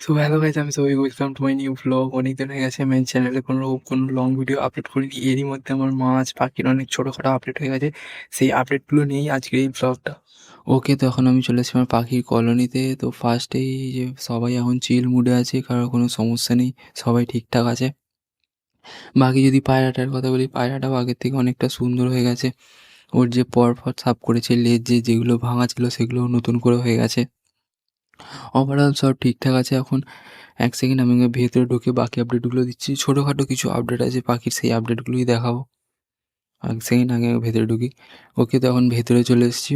So hello guys আমি সবাই welcome to my new blog অনেক দিন হয়ে গেছে আমি চ্যানেলে কোনো কোনো লং ভিডিও আপলোড করিনি। এরই মধ্যে আমার মাছ পাখির অনেক ছোটোখাটো আপডেট হয়ে গেছে। সেই আপডেটগুলো নিয়েই আজকের এই ব্লগটা ওকে তো এখন আমি চলে আমার পাখির কলোনিতে তো ফার্স্টেই যে সবাই এখন চিল মুডে আছে কারোর কোনো সমস্যা নেই, সবাই ঠিকঠাক আছে। বাকি যদি পায়রাটার কথা বলি, পায়রাটাও আগের থেকে অনেকটা সুন্দর হয়ে গেছে। ওর যে পর পর সাফ করেছে, লেজ যে যেগুলো ভাঙা ছিল সেগুলো নতুন করে হয়ে গেছে। ওভারঅল সব ঠিকঠাক আছে এখন। এক সেকেন্ড আমি ভেতরে ঢুকে বাকি আপডেটগুলো দিচ্ছি। ছোটোখাটো কিছু আপডেট আছে পাখির, সেই আপডেটগুলোই দেখাবো। এক সেকেন্ড আগে ভেতরে ঢুকি। ওকে তো এখন ভেতরে চলে এসেছি।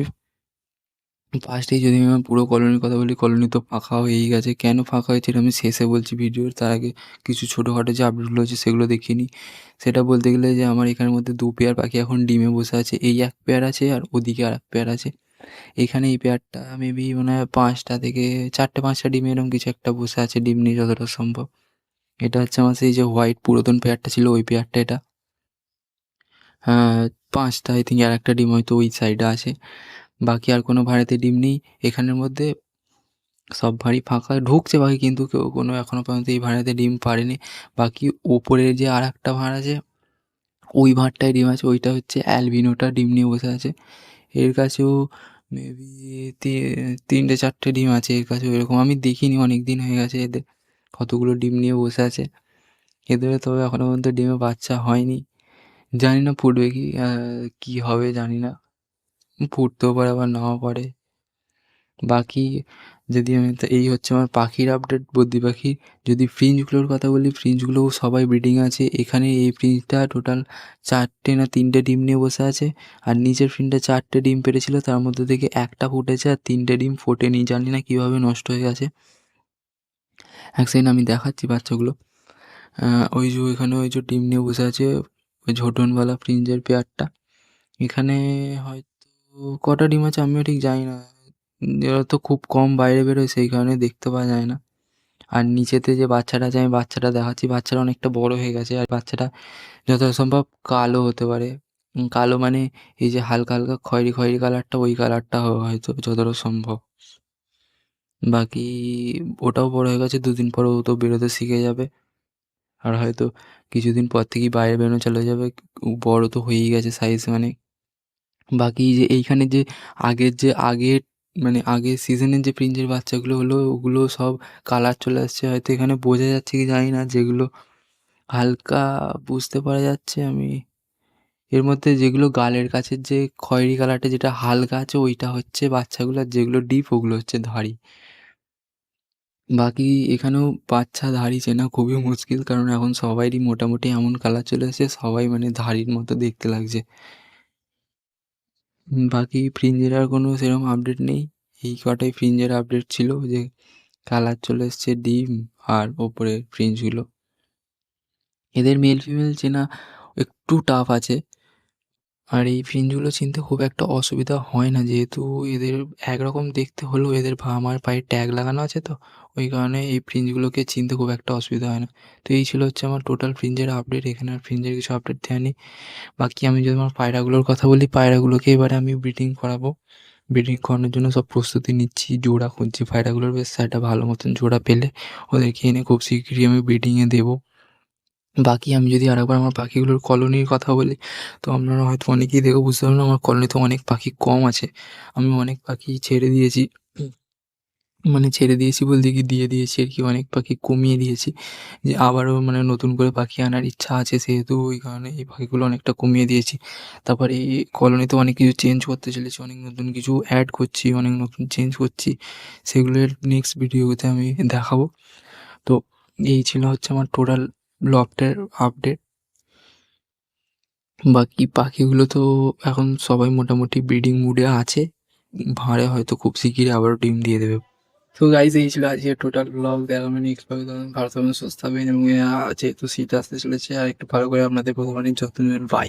ফার্স্টেই যদি আমি পুরো কলোনির কথা বলি কলোনি তো ফাঁকা হয়েই গেছে। কেন ফাঁকা হয়েছে এটা আমি শেষে বলছি ভিডিওর তার আগে কিছু ছোটোখাটো যে আপডেটগুলো আছে সেগুলো দেখিয়ে নিই। সেটা বলতে গেলে যে আমার এখানের মধ্যে দু পেয়ার পাখি এখন ডিমে বসে আছে। এই এক পেয়ার আছে আর ওদিকে আর এক পেয়ার আছে। এখানে এই পেয়ারটা মেবি মনে হয় পাঁচটা থেকে চারটে পাঁচটা ডিম এরকম কিছু একটা বসে আছে, ডিম নিয়ে যতটা সম্ভব। এটা হচ্ছে আমার সেই যে হোয়াইট পুরাতন পেয়ারটা ছিল, ওই পেয়ারটা এটা। পাঁচটা আই থিঙ্ক আর একটা ডিম হয়তো ওই সাইডে আছে। বাকি আর কোনো ভাড়াতে ডিম নেই। এখানের মধ্যে সব ভাঁড়ই ফাঁকা। ঢুকছে বাকি কিন্তু কেউ কোনো এখনও পর্যন্ত এই ভাঁড়াতে ডিম পারেনি বাকি ওপরের যে আর একটা ভাঁড় আছে, ওই ভাঁড়টায় ডিম আছে, ওইটা হচ্ছে অ্যালবিনোটা ডিম নিয়ে বসে আছে। এর কাছেও মেবি তিনটে চারটে ডিম আছে এর কাছেও এরকম। আমি দেখিনি অনেক দিন হয়ে গেছে এদের কতগুলো ডিম নিয়ে বসে আছে। এদের তবে এখনও পর্যন্ত ডিমে বাচ্চা হয়নি। জানি না ফুটবে কি কী হবে জানি না। ফুটতেও পারে, আবার নাও পারে। বাকি যদি আমি তো এই হচ্ছে আমার পাখির আপডেট বদ্রি পাখির যদি ফ্রিঞ্জগুলোর কথা বলি ফ্রিঞ্জগুলোও সবাই ব্রিডিং আছে। এখানে এই ফ্রিঞ্জটা টোটাল চারটে না তিনটে ডিম নিয়ে বসে আছে। আর নিচের ফ্রিঞ্জটা চারটে ডিম পেরেছিল, তার মধ্যে থেকে একটা ফুটেছে আর তিনটে ডিম ফোটেনি জানি না কীভাবে নষ্ট হয়ে গেছে। এক সেকেন্ড আমি দেখাচ্ছি বাচ্চাগুলো। ওই যে ওইখানে ওই যে ডিম নিয়ে বসে আছে, ওই ঝোটনওয়ালা ফ্রিঞ্জের পেয়ারটা। এখানে হয়তো কটা ডিম আছে আমিও ঠিক জানি না। এরা তো খুব কম বাইরে বেরোয়, সেই কারণে দেখতে পাওয়া যায় না। আর নিচেতে যে বাচ্চাটা আছে, আমি বাচ্চাটা দেখাচ্ছি, বাচ্চাটা অনেকটা বড় হয়ে গেছে আর বাচ্চাটা যতটা সম্ভব কালো হতে পারে। কালো মানে এই যে হালকা হালকা খয়েরি খয়েরি কালারটা, ওই কালারটা হয়তো যতটা সম্ভব। বাকি ওটাও বড় হয়ে গেছে, দুদিন পর ও তো বেরোতে শিখে যাবে। আর হয়তো কিছুদিন পর থেকেই বাইরে বেরোনো চলে যাবে, বড় তো হয়েই গেছে সাইজ মানে। বাকি যে এইখানে যে আগের যে আগের মানে আগের সিজনের যে প্রিন্সের বাচ্চাগুলো হলো, ওগুলো সব কালার চলে আসছে। হয়তো এখানে বোঝা যাচ্ছে কি জানি না, যেগুলো হালকা বুঝতে পারা যাচ্ছে আমি। এর মধ্যে যেগুলো গালের কাছের যে খয়েরি কালারটা যেটা হালকা আছে, ওইটা হচ্ছে বাচ্চাগুলো, আর যেগুলো ডিপ ওগুলো হচ্ছে ধাড়ি। বাকি এখানেও বাচ্চা ধাড়ি চেনা খুবই মুশকিল, কারণ এখন সবাইরই মোটামুটি এমন কালার চলে এসেছে সবাই মানে ধাড়ির মতো দেখতে লাগছে। বাকি ফ্রিঞ্জের আর কোনো সেরকম আপডেট নেই। এই কটাই ফ্রিঞ্জের আপডেট ছিল যে কালার চলে এসছে ডিম আর ওপরে ফ্রিঞ্জগুলো এদের মেল ফিমেল চেনা একটু টাফ আছে। আর এই ফ্রিঞ্জগুলো চিনতে খুব একটা অসুবিধা হয় না, যেহেতু এদের একরকম দেখতে হলেও এদের আমার পায়ে ট্যাগ লাগানো আছে তো, ওই কারণে এই ফ্রিঞ্জগুলোকে চিনতে খুব একটা অসুবিধা হয় না। তো এই ছিল হচ্ছে আমার টোটাল ফ্রিঞ্জের আপডেট এখানে আর ফ্রিঞ্জের কিছু আপডেট দেয়নি বাকি আমি যদি আমার পায়রাগুলোর কথা বলি, পায়রাগুলোকে এবারে আমি ব্রিডিং করাবো। ব্রিডিং করানোর জন্য সব প্রস্তুতি নিচ্ছি, জোড়া খুঁজছি পায়রাগুলোর, বেশ একটা ভালো মতন জোড়া পেলে ওদেরকে এনে খুব শীঘ্রই আমি ব্রিডিংয়ে দেবো। বাকি আমি যদি আরেকবার আমার পাখিগুলোর কলোনির কথা বলি, তো আপনারা হয়তো অনেকেই দেখে বুঝতে পারবেন আমার কলোনিতে অনেক পাখি কম আছে। আমি অনেক পাখি ছেড়ে দিয়েছি। মানে ছেড়ে দিয়েছি বলতে কি দিয়ে দিয়েছি আর কি, অনেক পাখি কমিয়ে দিয়েছি। যে আবারও মানে নতুন করে পাখি আনার ইচ্ছা আছে, সেহেতু ওই কারণে এই পাখিগুলো অনেকটা কমিয়ে দিয়েছি। তারপরে এই কলোনিতে অনেক কিছু চেঞ্জ করতে চলেছি, অনেক নতুন কিছু অ্যাড করছি, অনেক নতুন চেঞ্জ করছি। সেগুলোর নেক্সট ভিডিওতে আমি দেখাবো। তো এই ছিল হচ্ছে আমার টোটাল লফটের আপডেট বাকি পাখিগুলো তো এখন সবাই মোটামুটি ব্রিডিং মুডে আছে। ভাঁড়ে হয়তো খুব শিগগিরই আবারও ডিম দিয়ে দেবে। তো গাইজ এই ছিল আজকে টোটাল ব্লগ দেখা মানে নেক্সট ব্লগ ভালো সুস্থ থাকবেন এবং যেহেতু শীত আসতে চলেছে আর একটু ভালো করে আপনাদের ভগবানের যত্ন নেবেন। বাই